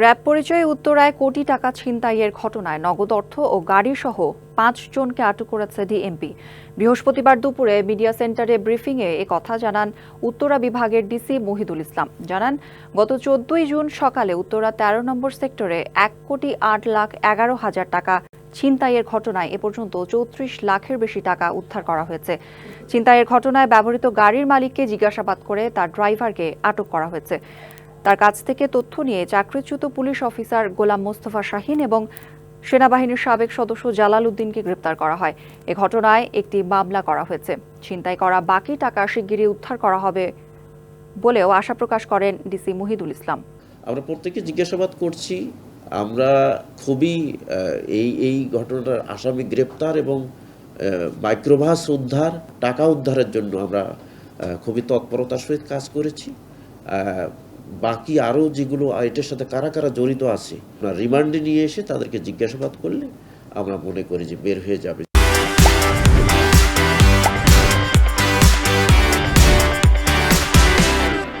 RAB পরিচয়ে উত্তরায় কোটি টাকা ছিনতাইয়ের ঘটনায় নগদ অর্থ ও গাড়িসহ পাঁচ জনকে আটক করেছে ডিএমপি। বৃহস্পতিবার দুপুরে মিডিয়া সেন্টারে ব্রিফিংয়ে এ কথা জানান উত্তরা বিভাগের ডিসি মহিদুল ইসলাম। জানান, গত চোদ্দই জুন সকালে উত্তরা তেরো নম্বর সেক্টরে এক কোটি আট লাখ এগারো হাজার টাকা ছিনতাইয়ের ঘটনায় এ পর্যন্ত চৌত্রিশ লাখের বেশি টাকা উদ্ধার করা হয়েছে। ছিনতাইয়ের ঘটনায় ব্যবহৃত গাড়ির মালিককে জিজ্ঞাসাবাদ করে তার ড্রাইভারকে আটক করা হয়েছে। তার কাছ থেকে তথ্য নিয়ে চাকরিচ্যুত পুলিশ অফিসার গোলাম মোস্তফা শাহিন এবং সেনাবাহিনীর সাবেক সদস্য জালাল উদ্দিনকে গ্রেপ্তার করা হয়। এ ঘটনায় একটি মামলা করা হয়েছে। ছিনতাই করা বাকি টাকা শিগগিরই উদ্ধার করা হবে বলেও আশা প্রকাশ করেন ডিসি মুহিদুল ইসলাম। আমরা প্রত্যেকে জিজ্ঞাসাবাদ করছি। আমরা খুবই এই এই ঘটনার আসামি গ্রেপ্তার এবং আহ, মাইক্রোবাস উদ্ধার টাকা উদ্ধারের জন্য আমরা খুবই তৎপরতার সহিত কাজ করেছি। বাকি আরও যেগুলো এটার সাথে কারা কারা জড়িত আছে রিমান্ডে নিয়ে এসে তাদেরকে জিজ্ঞাসাবাদ করলে আমরা মনে করি যে বের হয়ে যাবে।